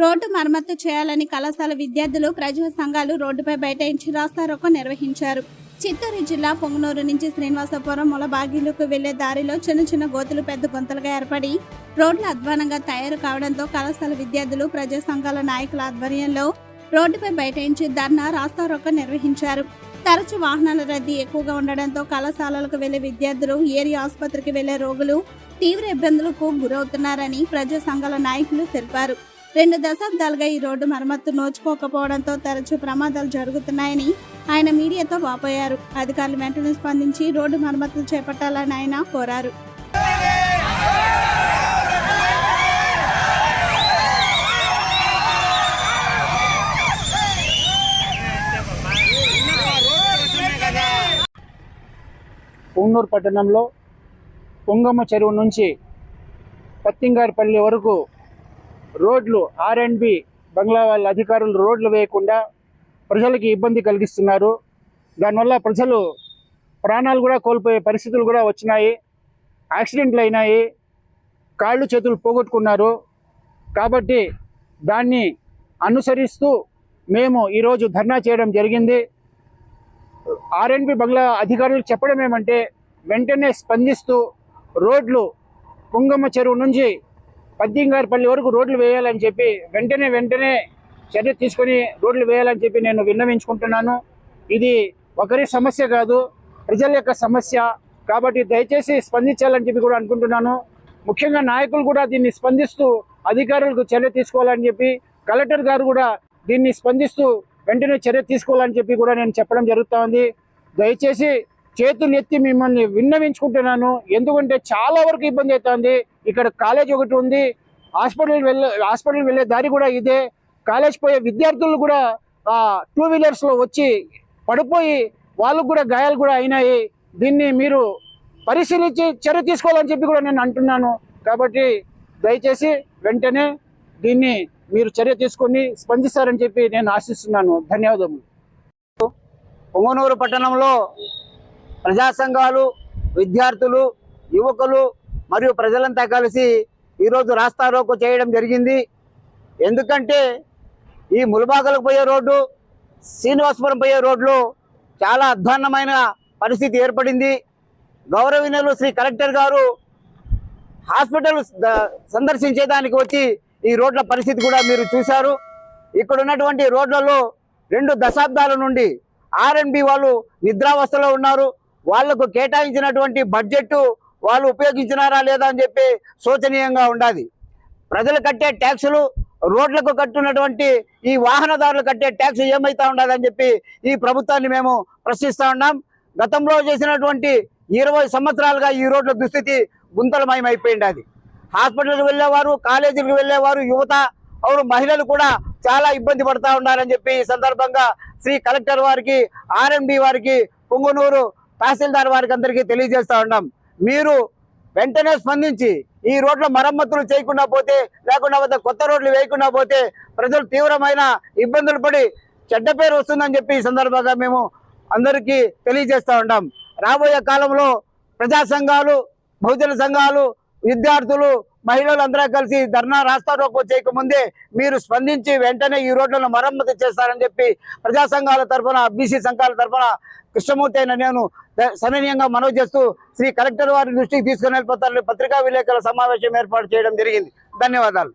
Road మరమ్మతు చేయాలని కళాశాల విద్యార్థులు ప్రజా సంఘాలు రోడ్డుపై బైఠాయించి రాస్తారోకో నిర్వహించారు. చిత్తూరు జిల్లా పొంగనూరు నుంచి శ్రీనివాసపురం ములబాగిలకు వెళ్ళే దారిలో చిన్న చిన్న గోతులు పెద్ద గుంతలుగా ఏర్పడి రోడ్లు అధ్వానంగా తయారు కావడంతో కళాశాల విద్యార్థులు ప్రజా సంఘాల నాయకుల ఆధ్వర్యంలో రోడ్డుపై బైఠాయించి ధర్నా రాస్తారోకో నిర్వహించారు. తరచు వాహనాల రద్దీ ఎక్కువగా ఉండడంతో కళాశాలలకు వెళ్ళే విద్యార్థులు ఏరియా ఆసుపత్రికి వెళ్ళే రోగులు తీవ్ర ఇబ్బందులకు గురవుతున్నారని ప్రజా సంఘాల నాయకులు తెలిపారు. రెండు దశాబ్దాలుగా ఈ రోడ్డు మరమ్మత్తు నోచుకోకపోవడంతో తరచూ ప్రమాదాలు జరుగుతున్నాయని ఆయన మీడియాతో వాపోయారు. అధికారులు వెంటనే స్పందించి రోడ్డు మరమ్మతులు చేపట్టాలని ఆయన కోరారు. పొంగూరు పట్టణంలో పొంగమ్మ చెరువు నుంచి పత్తింగారిపల్లి వరకు రోడ్లు ఆర్ అండ్ బి బంగ్లా వాళ్ళ అధికారులు రోడ్లు వేయకుండా ప్రజలకి ఇబ్బంది కలిగిస్తున్నారు. దానివల్ల ప్రజలు ప్రాణాలు కూడా కోల్పోయే పరిస్థితులు కూడా వచ్చినాయి. యాక్సిడెంట్లు అయినాయి. కాళ్ళు చేతులు పోగొట్టుకున్నారు. కాబట్టి దాన్ని అనుసరిస్తూ మేము ఈరోజు ధర్నా చేయడం జరిగింది. ఆర్ఎన్బి బంగ్లా అధికారులకు చెప్పడం ఏమంటే వెంటనే స్పందిస్తూ రోడ్లు కుంగమ్మ చెరువు నుంచి పద్దింగారిపల్లి వరకు రోడ్లు వేయాలని చెప్పి వెంటనే వెంటనే చర్య తీసుకొని రోడ్లు వేయాలని చెప్పి నేను విన్నవించుకుంటున్నాను. ఇది ఒకరి సమస్య కాదు ప్రజల యొక్క సమస్య. కాబట్టి దయచేసి స్పందించాలని చెప్పి కూడా అనుకుంటున్నాను. ముఖ్యంగా నాయకులు కూడా దీన్ని స్పందిస్తూ అధికారులకు చర్య తీసుకోవాలని చెప్పి కలెక్టర్ గారు కూడా దీన్ని స్పందిస్తూ వెంటనే చర్య తీసుకోవాలని చెప్పి కూడా నేను చెప్పడం జరుగుతూ ఉంది దయచేసి చేతులు ఎత్తి మిమ్మల్ని విన్నవించుకుంటున్నాను. ఎందుకంటే చాలా వరకు ఇబ్బంది అవుతుంది. ఇక్కడ కాలేజ్ ఒకటి ఉంది. హాస్పిటల్ వెళ్ళే హాస్పిటల్ వెళ్ళే దారి కూడా ఇదే. కాలేజ్ పోయే విద్యార్థులు కూడా టూ వీలర్స్లో వచ్చి పడిపోయి వాళ్ళకు కూడా గాయాలు కూడా అయినాయి. దీన్ని మీరు పరిశీలించి చర్య తీసుకోవాలని చెప్పి కూడా నేను అంటున్నాను. కాబట్టి దయచేసి వెంటనే దీన్ని మీరు చర్య తీసుకొని స్పందిస్తారని చెప్పి నేను ఆశిస్తున్నాను. ధన్యవాదములు. పొంగనూరు పట్టణంలో ప్రజా సంఘాలు విద్యార్థులు యువకులు మరియు ప్రజలంతా కలిసి ఈరోజు రాస్తా రాస్తారోకో చేయడం జరిగింది. ఎందుకంటే ఈ ములబాగలకు పోయే రోడ్డు శ్రీనివాసపురం పోయే రోడ్లు చాలా అధ్వాన్నమైన పరిస్థితి ఏర్పడింది. గౌరవనీయులు శ్రీ కలెక్టర్ గారు హాస్పిటల్ సందర్శించేదానికి వచ్చి ఈ రోడ్ల పరిస్థితి కూడా మీరు చూశారు. ఇక్కడ ఉన్నటువంటి రోడ్లలో రెండు దశాబ్దాల నుండి ఆర్ఎన్బి వాళ్ళు నిద్రావస్థలో ఉన్నారు. వాళ్ళకు కేటాయించినటువంటి బడ్జెట్ వాళ్ళు ఉపయోగించినారా లేదా అని చెప్పి శోచనీయంగా ఉండాలి ప్రజలు కట్టే ట్యాక్సులు రోడ్లకు కట్టున్నటువంటి ఈ వాహనదారులు కట్టే ట్యాక్స్ ఏమైతా ఉండదని చెప్పి ఈ ప్రభుత్వాన్ని మేము ప్రశ్నిస్తా ఉన్నాం. గతంలో చేసినటువంటి ఇరవై సంవత్సరాలుగా ఈ రోడ్ల దుస్థితి గుంతలమయం అయిపోయింది అది హాస్పిటల్కి వెళ్ళేవారు కాలేజీలకు వెళ్ళేవారు యువత అవును మహిళలు కూడా చాలా ఇబ్బంది పడతా ఉన్నారని చెప్పి ఈ సందర్భంగా శ్రీ కలెక్టర్ వారికి ఆర్ఎండి వారికి పొంగునూరు తహసీల్దార్ వారికి అందరికీ తెలియజేస్తా ఉన్నాం. మీరు వెంటనే స్పందించి ఈ రోడ్ల మరమ్మతులు చేయకుండా పోతే లేకుండా పోతే కొత్త రోడ్లు వేయకుండా పోతే ప్రజలు తీవ్రమైన ఇబ్బందులు పడి చెడ్డ పేరు వస్తుందని చెప్పి ఈ సందర్భంగా మేము అందరికీ తెలియజేస్తూ ఉంటాం రాబోయే కాలంలో ప్రజా సంఘాలు బహుజన సంఘాలు విద్యార్థులు మహిళలు అందరూ కలిసి ధర్నా రాస్తా రోకో చేయకముందే మీరు స్పందించి వెంటనే ఈ రోడ్లను మరమ్మతు చేస్తారని చెప్పి ప్రజా సంఘాల తరఫున బీసీ సంఘాల తరఫున కృష్ణమూర్తి అయిన నేను సననీయంగా మనవి చేస్తూ శ్రీ కలెక్టర్ వారి దృష్టికి తీసుకుని వెళ్ళిపోతారని పత్రికా విలేకరుల సమావేశం ఏర్పాటు చేయడం జరిగింది. ధన్యవాదాలు.